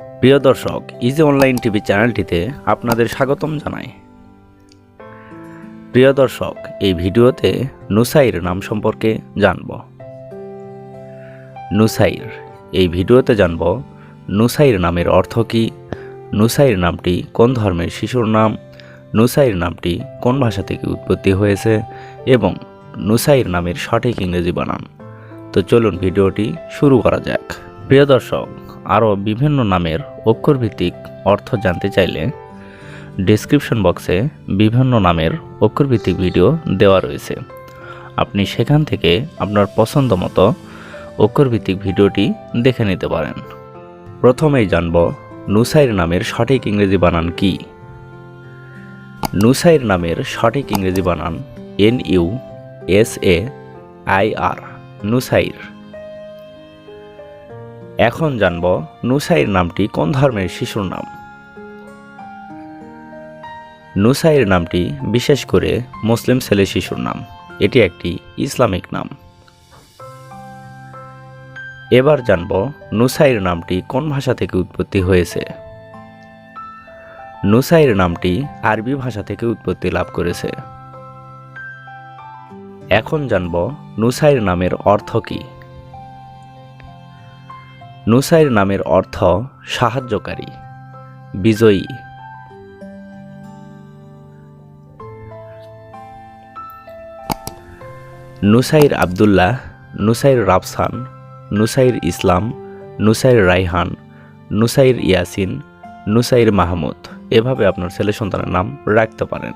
প্রিয় দর্শক easy online TV চ্যানেলটিতে আপনাদের স্বাগতম জানাই। প্রিয় দর্শক, এই ভিডিওতে নুসাইর নাম সম্পর্কে জানব। নুসাইর, এই ভিডিওতে জানব নুসাইর নামের অর্থ কী, নুসাইর নামটি কোন ধর্মের শিশুর নাম, নুসাইর নামটি কোন ভাষা থেকে উৎপত্তি হয়েছে এবং নুসাইর নামের সঠিক ইংরেজি বানান। তো চলুন ভিডিওটি শুরু করা যাক। প্রিয় দর্শক আরও বিভিন্ন নামের অক্ষরভিত্তিক অর্থ জানতে চাইলে ডেসক্রিপশন বক্সে বিভিন্ন নামের অক্ষরভিত্তিক ভিডিও দেওয়া রয়েছে। আপনি সেখান থেকে আপনার পছন্দ মতো অক্ষরভিত্তিক ভিডিওটি দেখে নিতে পারেন। প্রথমেই জানব নুসাইর নামের সঠিক ইংরেজি বানান কি? নুসাইর নামের সঠিক ইংরেজি বানান N U S A I R, Nusair. এখন জানব নুসাইর নামটি কোন ধর্মের শিশুর নাম। নুসাইর নামটি বিশেষ করে মুসলিম ছেলে শিশুর নাম। এটি একটি ইসলামিক নাম। এবার জানব নুসাইর নামটি কোন ভাষা থেকে উৎপত্তি হয়েছে। নুসাইর নামটি আরবি ভাষা থেকে উৎপত্তি লাভ করেছে। এখন জানব নুসাইর নামের অর্থ কী। নুসাইর নামের অর্থ সাহায্যকারী। বিজয়ী। নুসাইর আবদুল্লাহ, নুসাইর রাফসান, নুসাইর ইসলাম, নুসাইর রাইহান, নুসাইর ইয়াসিন, নুসাইর মাহমুদ। এভাবে আপনার ছেলে সন্তানের নাম রাখতে পারেন।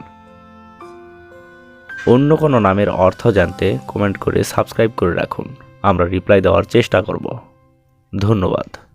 অন্য কোনো নামের অর্থ জানতে কমেন্ট করে সাবস্ক্রাইব করে রাখুন। আমরা রিপ্লাই দেওয়ার চেষ্টা করব। ধন্যবাদ।